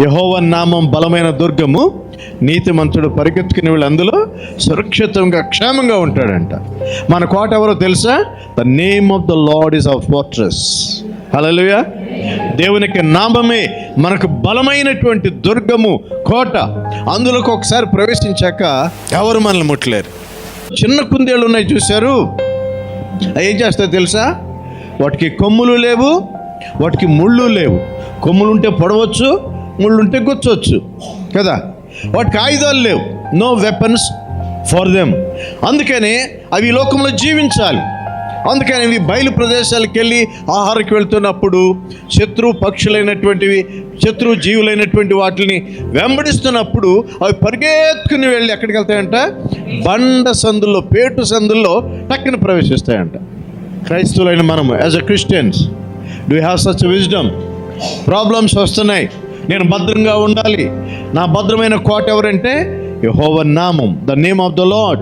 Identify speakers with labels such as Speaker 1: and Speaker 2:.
Speaker 1: యహోవన్ నామం బలమైన దుర్గము నీతిమంతుడు పరిగెత్తుకుని వీళ్ళు అందులో సురక్షితంగా క్షేమంగా ఉంటాడంట. మన కోట ఎవరో తెలుసా? The name of the lord is our fortress hallelujah దేవునికి నామమే మనకు బలమైనటువంటి దుర్గము కోట. అందులోకి ఒకసారి ప్రవేశించాక ఎవరు మనల్ని ముట్టలేరు. చిన్న కుందేళ్ళు ఉన్నాయి చూశారు. అవి ఏం చేస్తాయో తెలుసా? వాటికి కొమ్ములు లేవు వాటికి ముళ్ళు లేవు. కొమ్ములు ఉంటే పొడవచ్చు ఉంటే గుచ్చొచ్చు. కదా? వాటికి ఆయుధాలు లేవు. నో వెపన్స్ ఫర్ దెమ్ అందుకని అవి లోకంలో జీవించాలి. అందుకని ఇవి బయలు ప్రదేశాలకు వెళ్ళి ఆహారకి వెళ్తున్నప్పుడు శత్రు పక్షులైనటువంటివి శత్రు జీవులైనటువంటి వాటిని వెంబడిస్తున్నప్పుడు అవి పరిగెత్తుకుని వెళ్ళి ఎక్కడికి వెళ్తాయంట? బండ సందుల్లో పేటు సందుల్లో టక్కుని ప్రవేశిస్తాయంట. క్రైస్తవులైన మనము as a Christians do have such wisdom problems వస్తున్నాయి. నేను భద్రంగా ఉండాలి. నా భద్రమైన కోట ఎవరంటే యహోవ నామం the name of the lord